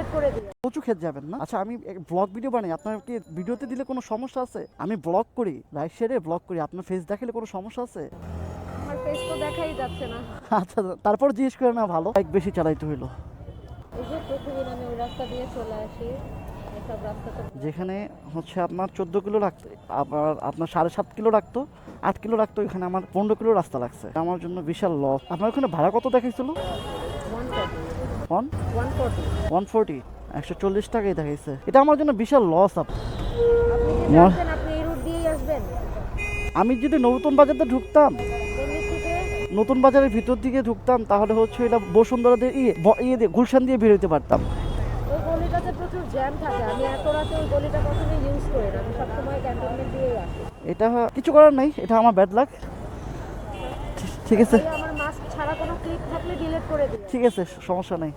Delete করে দিও। কচু খেতে যাবেন না? আচ্ছা আমি ব্লগ ভিডিও বানাই। আপনার কি ভিডিওতে দিলে কোনো সমস্যা আছে? আমি ব্লগ করি লাইভ শেয়ারে ব্লগ করি। আপনার ফেস দেখালে কোনো সমস্যা আছে? আমার ফেস তো দেখাই যাচ্ছে না। আচ্ছা তারপর জিজ্ঞেস করে না ভালো? বাইক বেশি চালাইতে হইল। এই যে প্রতিদিন আমি ওই রাস্তা দিয়ে চলে আসি যেখানে হচ্ছে আপনার চোদ্দ কিলো রাখতে আবার আপনার সাড়ে সাত কিলো রাখতো আট কিলো রাখতো এখানে আমার পনেরো কিলো রাস্তা লাগছে। আমার জন্য বিশাল লস আপনার ওখানে ভাড়া কত দেখাইছিল? ওয়ান ওয়ান ফোর্টি একশো চল্লিশ টাকাই দেখাইছে। এটা আমার জন্য বিশাল লস আপ আমি যদি নতুন বাজারতে ঢুকতাম নতুন বাজারের ভিতর দিকে ঢুকতাম তাহলে হচ্ছে এটা বসুন্ধরা দিয়ে ইয়ে ইয়ে দিয়ে গুলশান দিয়ে বেরোতে পারতাম। এটা কিছু করার নাই। এটা আমার ব্যাড লাগ ঠিক আছে। ঠিক আছে সমস্যা নাই।